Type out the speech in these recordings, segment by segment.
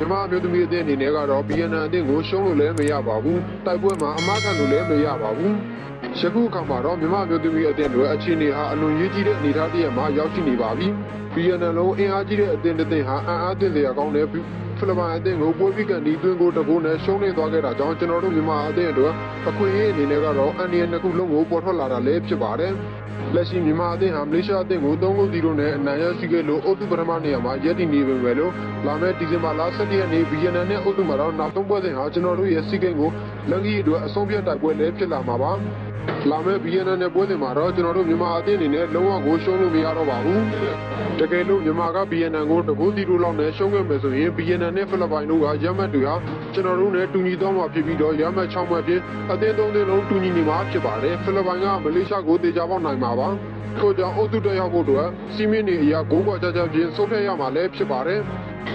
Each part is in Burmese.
မြမအမျိုးသမီးအသင်းအနေနဲ့ကတော့ BNN အသင်းကိုရှုံးလို့လည်းမရပါဘူးတိုက်ပွဲမှာအမားခံလို့လည်းမရပါဘူးယခုအခါမှာတော့မြမအမျိုးသမီးအသင်းတွေအခြေအနေဟာအလွန်ရေးကြီးတဲ့အနေအထားတစ်ရပ်မှာရောက်ရှိနေပါပြီ BNN လုံးအင်အားကြီးတဲ့အသင်းတစ်သင်းဟာအံ့အားသင့်စရာကောင်းတဲ့ ဖိလစ်ပိုင်အသင်းကိုပွဲပြီးကန်ဒီသွင်းကိုတကိုးနဲ့ရှုံးနေသွားခဲ့တာကြောင့်ကျွန်တော်တို့မြန်မာအသင်းအတွက်အခွင့်အရေးအနေနဲ့ကတော့အန်ဒီယန်တစ်ခုလုံးကိုပေါ်ထွက်လာတာလည်းဖြစ်ပါတယ်လက်ရှိမြန်မာအသင်းဟာမလေးရှားအသင်းကို3-0နဲ့အနိုင်ရရှိခဲ့လို့အုပ်စုပထမနေရာမှာရပ်တည်နေပေမဲ့လို့လာမယ့်ဒီဇင်ဘာလ17ရက်နေ့ BNN နဲ့အုပ်စုမှာတော့နောက်ဆုံးပွဲစဉ်ဟာကျွန်တော်တို့ရဲ့စီးကိန်းကိုလန်ကီအတွက်အဆုံးဖြတ်တိုက်ပွဲလည်းဖြစ်လာမှာပါ လာမယ့် BNN နဲ့ပွဲစဉ်မှာတော့ကျွန်တော်တို့မြန်မာအသင်းအနေနဲ့လုံးဝကိုရှုံးလို့မရတော့ပါဘူးတကယ်လို့မြန်မာက BNN ကိုတကူးတီတူလောက်နဲ့ရှုံးခဲ့မယ်ဆိုရင် BNN နဲ့ဖိလစ်ပိုင်တို့ကရမှတ်တွေဟာကျွန်တော်တို့နဲ့တူညီသွားမှာဖြစ်ပြီးတော့ရမှတ်6မှတ်ဖြင့်အသင်းသုံးသင်းလုံးတူညီနေမှာဖြစ်ပါတယ်ဖိလစ်ပိုင်ကမလေးရှားကိုတေချာပေါက်နိုင်မှာပါထို့ကြောင့်အုပ်စုတက်ရောက်ဖို့အတွက်စီမင်းနေအရာဂိုးကွာကြကြဖြင့်ဆုံးဖြတ်ရမှာလည်းဖြစ်ပါတယ်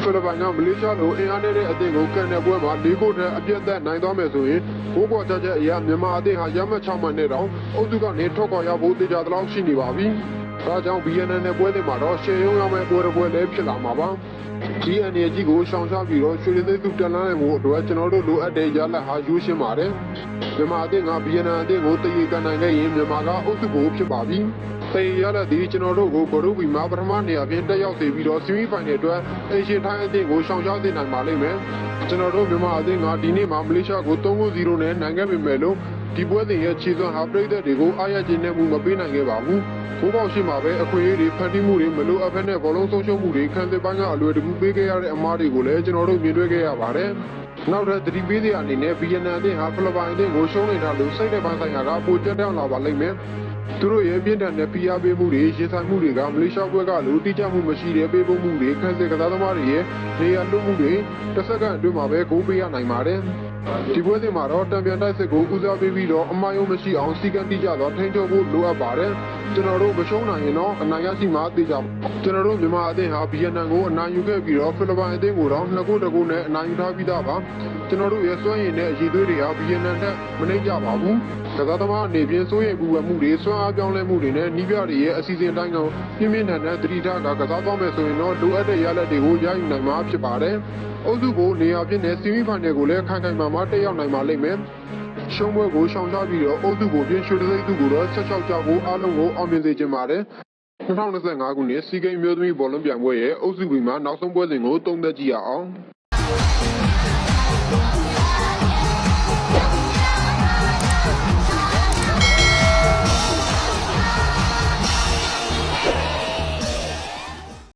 ဖိလစ်ပိုင်ကမလေးရှားလိုအင်အားနည်းတဲ့အသင်းကိုကန်တဲ့ပွဲမှာ၄ဂိုးနဲ့အပြတ်သက်နိုင်သွားမယ်ဆိုရင်ဂိုးကွာကြကြအရာမြန်မာအသင်းဟာရမှတ်6မှတ်နဲ့တောင်အုပ်စုကနေထွက်ခွာရဖို့တေချာတလောက်ရှိနေပါပြီ။ ဒါကြောင့် BNN နဲ့ပွဲတွေမှာတော့ရှယ်ရုံးရမယ့်ပွဲတစ်ပွဲလည်းဖြစ်လာမှာပါ။ GN ရဲ့ကြီးကိုရှောင်ရှားပြီးတော့ရွှေရည်သိမ်းသူတက်လန်းနိုင်မှုအတွက်ကျွန်တော်တို့လိုအပ်တဲ့ရလဒ်ဟာယူရှင်းပါတယ်။မြန်မာအသင်းက BNN အသင်းကိုတည်ရကန်နိုင်ခဲ့ရင်မြန်မာကအုပ်စုကိုဖြစ်ပါပြီ။တည်ရတဲ့ဒီကျွန်တော်တို့ကိုဂရုဘီမှာပထမနေရာဖြင့်တက်ရောက်စေပြီးတော့ဆီမီဖိုင်နယ်အတွက်အေရှန်ထိုင်းအသင်းကိုရှောင်ရှားစေနိုင်ပါလိမ့်မယ်။ကျွန်တော်တို့မြန်မာအသင်းကဒီနေ့မှာမလေးရှားကို3-0နဲ့နိုင်ခဲ့ပေမဲ့လို့ ဒီပွဲစဉ်ရဲ့ခြေစွမ်းဟာပြည်သက်တွေကိုအားရခြင်းနဲ့မှုမပေးနိုင်ခဲ့ပါဘူး။ဘိုးပေါက်ရှိမှာပဲအခွင့်အရေးတွေဖန်တီးမှုတွေမလိုအပ်ဘဲနဲ့ဘောလုံးဆုံးရှုံးမှုတွေခံစစ်ပိုင်းကအလွယ်တကူပေးခဲ့ရတဲ့အမားတွေကိုလည်းကျွန်တော်တို့မြင်တွေ့ခဲ့ရပါတယ်။နောက်ထပ်သတိပေးစရာအနေနဲ့ BNN အသင်းဟာဖိလစ်ပိုင်အသင်းကိုရှုံးနေတာလို့စိတ်တဲ့ပိုင်းဆိုင်ရာကပိုကျတောင်းလာပါလိမ့်မယ်။ သူတို့ရဲ့ပြင်းထန်တဲ့ဖိအားပေးမှုတွေရင်ဆိုင်မှုတွေကမလေးရှားဘက်ကလိုတိကျမှုမရှိတဲ့ပေးပို့မှုတွေခံစစ်ကစားသမားတွေရဲ့နေရာလွတ်မှုတွေတစ်စက္ကန့်အတွင်းမှာပဲဂိုးပေးရနိုင်ပါတယ်။ဒီပွဲစဉ်မှာတော့တံပြန်တိုက်စစ်ကိုဦးစားပေးပြီးတော့အမှားယုံမရှိအောင်စီကံတိကျသောထိန်းချုပ်ဖို့လိုအပ်ပါတယ်။ကျွန်တော်တို့မရှုံးနိုင်ရင်တော့အနိုင်ရရှိမှာသိကြပါကျွန်တော်တို့မြန်မာအသင်းဟာ BNN ကိုအနိုင်ယူခဲ့ပြီးတော့ဖိလစ်ပိုင်အသင်းကိုတော့နှစ်ခုတကူနဲ့အနိုင်ယူထားပြီးသားပါ။ကျွန်တော်တို့ရဲ့စွမ်းရည်နဲ့အရည်သွေးတွေဟာ BNN ထက်မနှိမ့်ကြပါဘူး။ကစားသမားအနေဖြင့်စိုးရိမ်ပူပန်မှုတွေစွမ်းအားပြောင်းလဲမှုတွေနဲ့နှီးပြတွေရဲ့အစီအစဉ်တိုင်းကိုပြင်းပြင်းထန်ထန်သတိထားကကစားသွားမယ်ဆိုရင်တော့လိုအပ်တဲ့ရလဒ်တွေကိုရယူနိုင်မှာဖြစ်ပါတယ်။အုပ်စုကိုနေရာဖြစ်တဲ့ဆီမီဖိုင်နယ်ကိုလည်းခိုင်ခိုင်မာမာတက်ရောက်နိုင်ပါလိမ့်မယ်။ရှုံးပွဲကိုရှောင်ရှားပြီးတော့အုပ်စုကိုပြင်ရွှေတသိန်းသူကိုတော့ဆက်ချောက်ကြောက်ကိုအားလုံးကိုအောင်မြင်စေချင်ပါတယ်။2025ခုနှစ်စီဂိမ်းမျိုးသမီးဘောလုံးပြိုင်ပွဲရဲ့အုပ်စုဘီမှာနောက်ဆုံးပွဲစဉ်ကိုသုံးသက်ကြည့်ရအောင်။